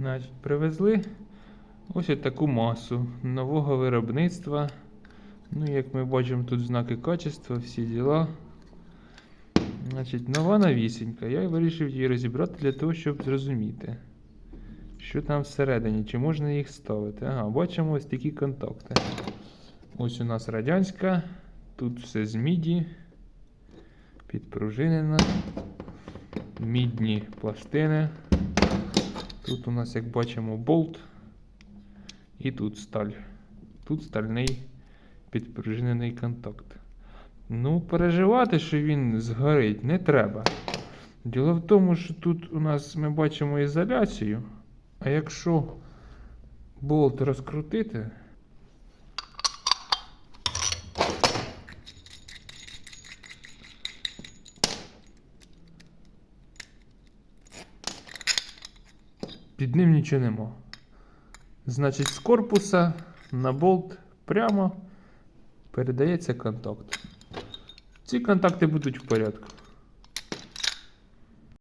Значить, привезли ось таку масу нового виробництва. Ну, як ми бачимо, тут знаки качества, всі діла. Значить, нова навісенька. Я вирішив її розібрати для того, щоб зрозуміти, що там всередині, чи можна їх ставити. Ага, бачимо ось такі контакти. Ось у нас радянська, тут все з міді, підпружинена, мідні пластини. Тут у нас, як бачимо, болт. І тут сталь. Тут стальний підпружинений контакт. Ну, переживати, що він згорить, не треба. Діло в тому, що тут у нас ми бачимо ізоляцію, а якщо болт розкрутити, під ним нічого нема. Значить, з корпуса на болт прямо передається контакт. Ці контакти будуть в порядку.